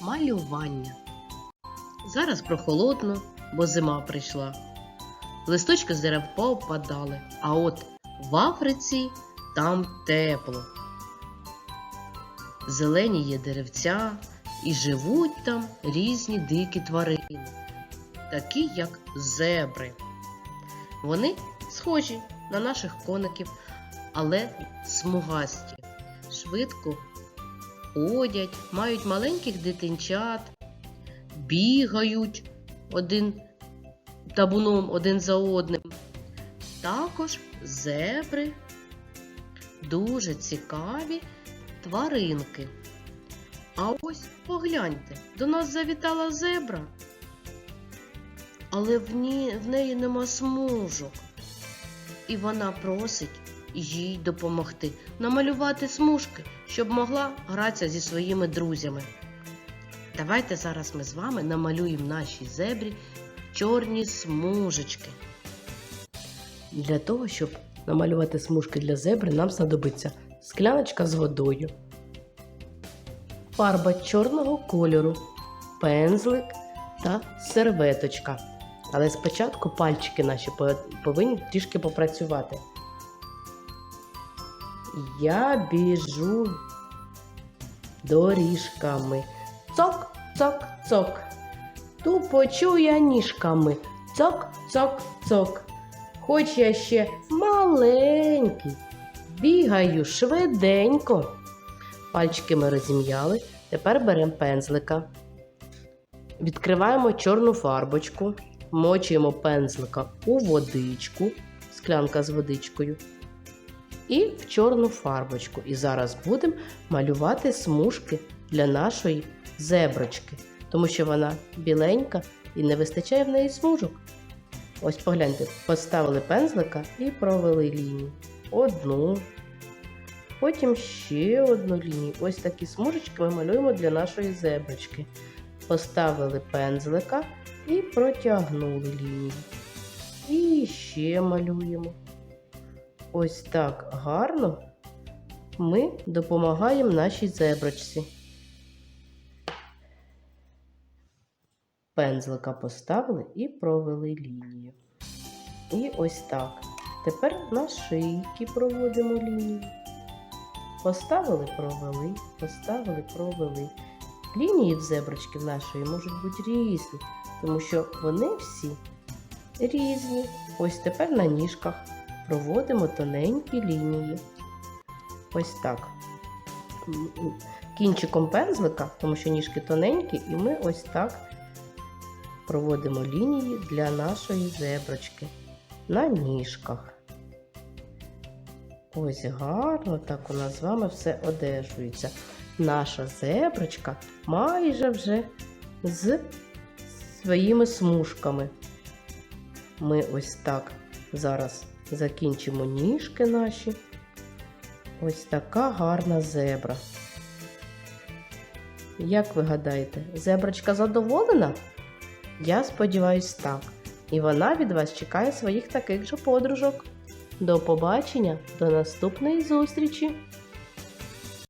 Малювання. Зараз прохолодно, бо зима прийшла. Листочки з дерев поопадали, а от в Африці там тепло. Зелені є деревця і живуть там різні дикі тварини, такі як зебри. Вони схожі на наших коників, але смугасті, швидко ходять, мають маленьких дитинчат, бігають один табуном один за одним. Також зебри дуже цікаві тваринки. А ось погляньте, до нас завітала зебра, але в, ні, в неї нема смужок. І вона просить їй допомогти намалювати смужки, щоб могла гратися зі своїми друзями. Давайте зараз ми з вами намалюємо нашій зебрі чорні смужечки. Для того, щоб намалювати смужки для зебри, нам знадобиться скляночка з водою, фарба чорного кольору, пензлик та серветочка. Але спочатку пальчики наші повинні трішки попрацювати. Я біжу доріжками. Цок, цок, цок. Тупочу я ніжками. Цок, цок, цок. Хоч я ще маленький, бігаю швиденько. Пальчики ми розім'яли. Тепер беремо пензлика. Відкриваємо чорну фарбочку, мочуємо пензлика у водичку, склянка з водичкою. І в чорну фарбочку. І зараз будемо малювати смужки для нашої зеброчки, тому що вона біленька і не вистачає в неї смужок. Ось погляньте, поставили пензлика і провели лінію. Одну, потім ще одну лінію. Ось такі смужечки ми малюємо для нашої зеброчки. Поставили пензлика і протягнули лінію. І ще малюємо. Ось так гарно ми допомагаємо нашій зеброчці. Пензлика поставили і провели лінію. І ось так. Тепер на шийки проводимо лінію. Поставили, провели, поставили, провели. Лінії в зеброчки нашої можуть бути різні, тому що вони всі різні. Ось тепер на ніжках проводимо тоненькі лінії. Ось так. Кінчиком пензлика, тому що ніжки тоненькі, і ми ось так проводимо лінії для нашої зеброчки на ніжках. Ось гарно так у нас з вами все одержується. Наша зеброчка майже вже з своїми смужками. Ми ось так зараз закінчимо ніжки наші. Ось така гарна зебра. Як ви гадаєте, зеброчка задоволена? Я сподіваюсь так. І вона від вас чекає своїх таких же подружок. До побачення, до наступної зустрічі!